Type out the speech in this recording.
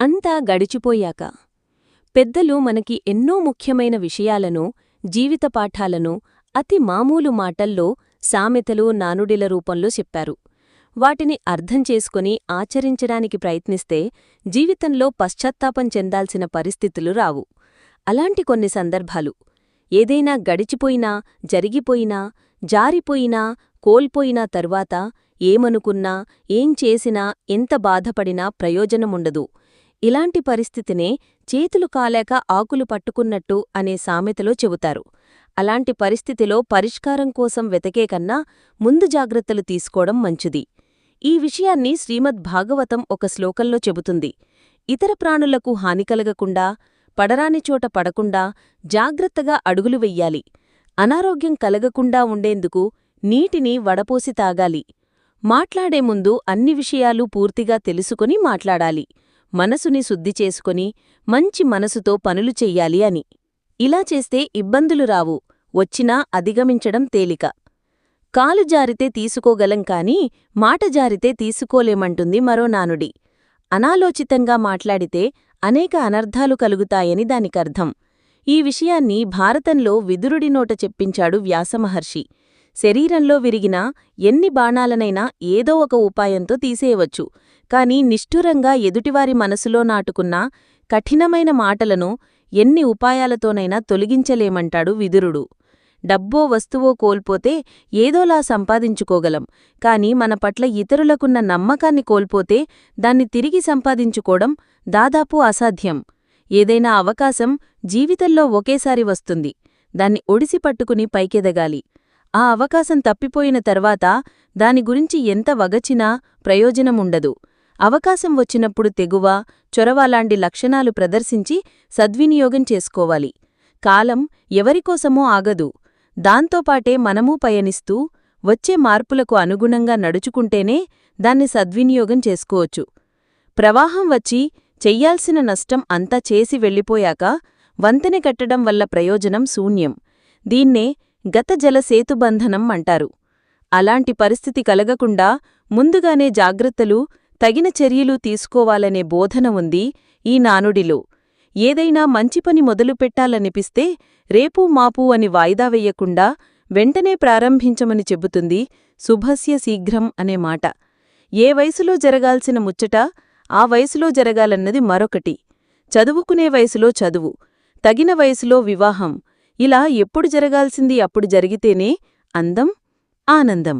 అంతా గడిచిపోయాక పెద్దలు మనకి ఎన్నో ముఖ్యమైన విషయాలను జీవిత పాఠాలను అతి మామూలు మాటల్లో సామెతలు నానుడిల రూపంలో చెప్పారు. వాటిని అర్థం చేసుకుని ఆచరించడానికి ప్రయత్నిస్తే జీవితంలో పశ్చాత్తాపం చెందాల్సిన పరిస్థితులు రావు. అలాంటి కొన్ని సందర్భాలు. ఏదైనా గడిచిపోయినా జరిగిపోయినా జారిపోయినా కోల్పోయినా తరువాత ఏమనుకున్నా ఏం చేసినా ఎంత బాధపడినా ప్రయోజనముండదు. ఇలాంటి పరిస్థితినే చేతులు కాలేక ఆకులు పట్టుకున్నట్టు అనే సామెతలో చెబుతారు. అలాంటి పరిస్థితిలో పరిష్కారం కోసం వెతకే కన్నా ముందు జాగ్రత్తలు తీసుకోవడం మంచిది. ఈ విషయాన్ని శ్రీమద్ భాగవతం ఒక శ్లోకంలో చెబుతుంది. ఇతర ప్రాణులకు హాని కలగకుండా పడరాని చోట పడకుండా జాగ్రత్తగా అడుగులు వెయ్యాలి. అనారోగ్యం కలగకుండా ఉండేందుకు నీటిని వడపోసి తాగాలి. మాట్లాడే ముందు అన్ని విషయాలు పూర్తిగా తెలుసుకుని మాట్లాడాలి. మనసుని శుద్ధి చేసుకుని మంచి మనసుతో పనులు చెయ్యాలి అని. ఇలా చేస్తే ఇబ్బందులు రావు వచ్చినా అధిగమించడం తేలిక. కాలు జారితే తీసుకోగలం కాని మాట జారితే తీసుకోలేమంటుంది మరో నానుడి. అనాలోచితంగా మాట్లాడితే అనేక అనర్థాలు కలుగుతాయని దానికర్థం. ఈ విషయాన్ని భారతంలో విదురుడి నోట చెప్పించాడు వ్యాసమహర్షి. శరీరంలో విరిగిన ఎన్ని బాణాలనైనా ఏదో ఒక ఉపాయంతో తీసేయవచ్చు. కాని నిష్ఠురంగా ఎదుటివారి మనసులో నాటుకున్న కఠినమైన మాటలను ఎన్ని ఉపాయాలతోనైనా తొలగించలేమంటాడు విదురుడు. డబ్బో వస్తువో కోల్పోతే ఏదోలా సంపాదించుకోగలం. కాని మన పట్ల ఇతరులకున్న నమ్మకాన్ని కోల్పోతే దాన్ని తిరిగి సంపాదించుకోవడం దాదాపు అసాధ్యం. ఏదైనా అవకాశం జీవితంలో ఒకేసారి వస్తుంది. దాన్ని ఒడిసి పట్టుకుని పైకెదగాలి. ఆ అవకాశం తప్పిపోయిన తర్వాత దాని గురించి ఎంత వగచినా ప్రయోజనముండదు. అవకాశం వచ్చినప్పుడు తెగువ చొరవలాంటి లక్షణాలు ప్రదర్శించి సద్వినియోగం చేసుకోవాలి. కాలం ఎవరికోసమో ఆగదు. దాంతోపాటే మనమూ పయనిస్తూ వచ్చే మార్పులకు అనుగుణంగా నడుచుకుంటేనే దాన్ని సద్వినియోగం చేసుకోవచ్చు. ప్రవాహం వచ్చి చెయ్యాల్సిన నష్టం అంతా చేసి వెళ్ళిపోయాక వంతెన కట్టడం వల్ల ప్రయోజనం శూన్యం. దీన్నే గత జల సేతుబంధనం అంటారు. అలాంటి పరిస్థితి కలగకుండా ముందుగానే జాగ్రత్తలు తగిన చర్యలు తీసుకోవాలనే బోధన ఉంది ఈ నానుడిలో. ఏదైనా మంచి పని మొదలుపెట్టాలనిపిస్తే రేపూ మాపూ అని వాయిదా వెయ్యకుండా వెంటనే ప్రారంభించమని చెబుతుంది శుభస్య శీఘ్రం అనే మాట. ఏ వయసులో జరగాల్సిన ముచ్చట ఆ వయసులో జరగాలన్నది మరొకటి. చదువుకునే వయసులో చదువు తగిన వయసులో వివాహం ఇలా ఎప్పుడు జరగాల్సింది అప్పుడు జరిగితేనే అందం ఆనందం.